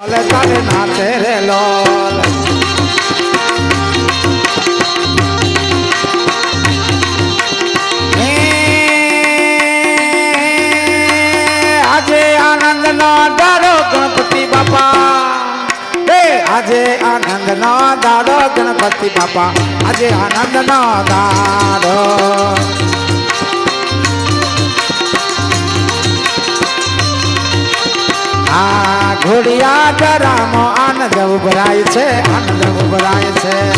લોલ તારે નાચે રે લોલ આજે આનંદ નો દાડો ગણપતિ બાપા હે આજે આનંદ નો દાડો ગણપતિ બાપા આજે આનંદ નો દાડો આ ઘોડિયા ડરામો આનંદ ઉભરાય છે આનંદ ઉભરાય છે.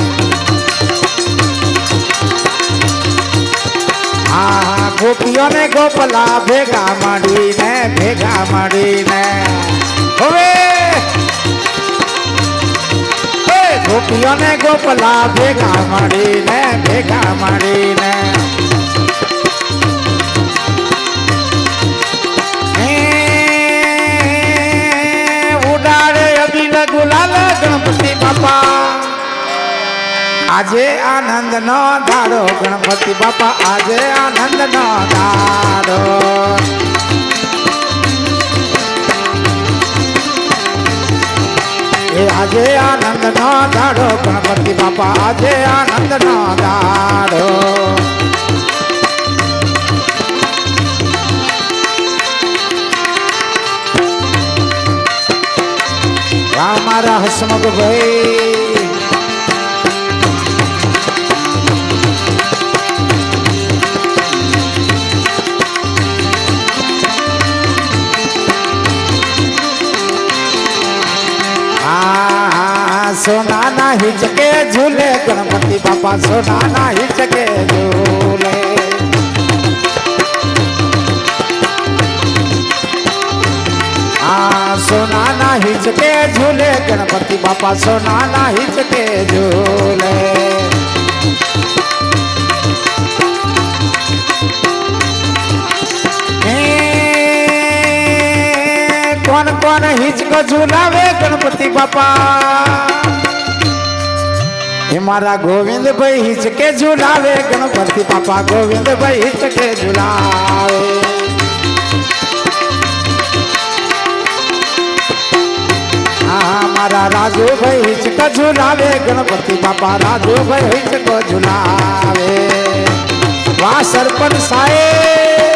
આ ગોપીઓને ગોપલા ભેગા માંડીને ભેગા માંડીને. હવે હે, ગોપીઓને ગોપલા ભેગા માંડીને ભેગા મળીને આજે આનંદ નો દાડો ગણપતિ બાપા, આજે આનંદ નો દાડો એ આજે આનંદ નો દાડો ગણપતિ બાપા, આજે આનંદ નો દાડો મારા હસમુખ ભાઈ. सोना ना हिचके झूले, गणपति बाबा सोना ना हिचके झूले. सोना ना हिचके झूले, गणपति बाबा सोना ना हिचके झूले. कौन कौन हिचक झूलावे, गणपति बापा? બાપા એ મારા ગોવિંદભાઈ હિચકે ઝુલાવે ગણપતિ બાપા ગોવિંદભાઈ હિચકે ઝુલાવે હા મારા રાજુભાઈ હિચકો ઝુલાવે ગણપતિ બાપા રાજુભાઈ હિચકો ઝુલાવે વાહ સરપંચ સાહેબ હા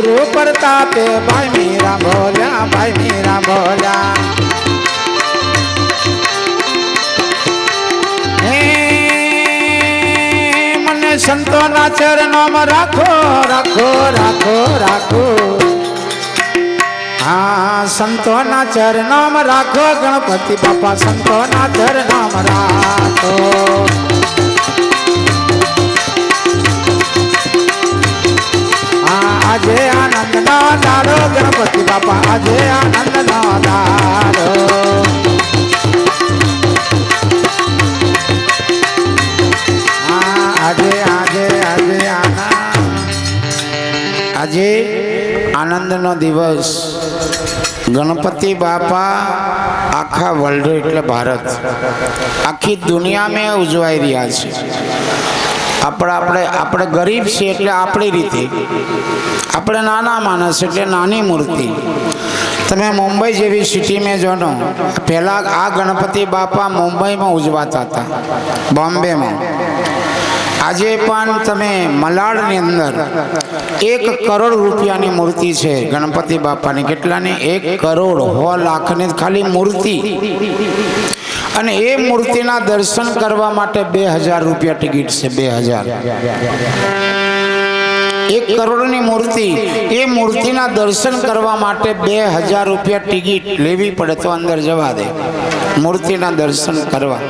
ગુરુ પ્રતાપે ભાઈ મીરા બોલ્યા ભાઈ મીરા બોલ્યા. હે, મને સંતોના ચરણોમાં રાખો રાખો રાખો રાખો. હા સંતોના ચરણોમાં રાખો ગણપતિ બાપા સંતોના ચરણોમાં રાખો. આજે આનંદનો આજે આજે આજે આજે આનંદનો દિવસ ગણપતિ બાપા આખા વર્લ્ડ એટલે ભારત। આખી દુનિયામાં ઉજવાઈ રહ્યા છે। આપણે આપણે આપણે ગરીબ છીએ એટલે આપણી રીતે. આપણે નાના માણસ એટલે નાની મૂર્તિ. તમે મુંબઈ જેવી સિટીમાં જોનો, પહેલાં આ ગણપતિ બાપા મુંબઈમાં ઉજવાતા હતા, બોમ્બેમાં. આજે પણ તમે મલાડની અંદર એક કરોડ રૂપિયાની મૂર્તિ છે ગણપતિ બાપાની. કેટલાની? એક કરોડ. હો, લાખની ખાલી મૂર્તિ. અને એ મૂર્તિના દર્શન કરવા માટે બે હજાર રૂપિયા ટિકિટ છે બે હજાર. એક કરોડની મૂર્તિ. એ મૂર્તિના દર્શન કરવા માટે બે હજાર રૂપિયા ટિકિટ લેવી પડે તો અંદર જવા દે. મૂર્તિના દર્શન કરવા.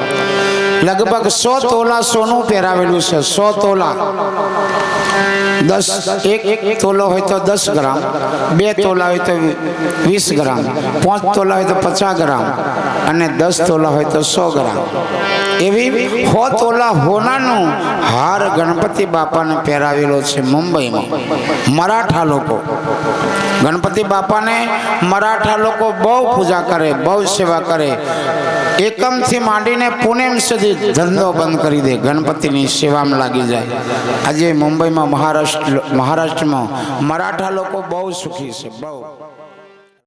લગભગ સો તોલા સોનું પહેરાવેલું છે, સો તોલા. દસ, એક તોલો હોય તો દસ ગ્રામ, બે તોલા હોય તો વીસ ગ્રામ, પાંચ તોલા હોય તો પચાસ ગ્રામ અને દસ તોલા હોય તો સો ગ્રામ. એવી હો તોલા હોનાનું હાર ગણપતિ બાપાને પહેરાવેલો છે મુંબઈમાં. મરાઠા લોકો. ગણપતિ બાપાને મરાઠા લોકો બહુ પૂજા કરે, બહુ સેવા કરે. એકમથી માંડીને પુણેમ સુધી ધંધો બંધ કરી દે. ગણપતિની સેવામાં લાગી જાય. આજે મુંબઈમાં મહારાષ્ટ્ર મહારાષ્ટ્રમાં મરાઠા લોકો બહુ સુખી છે, બહુ.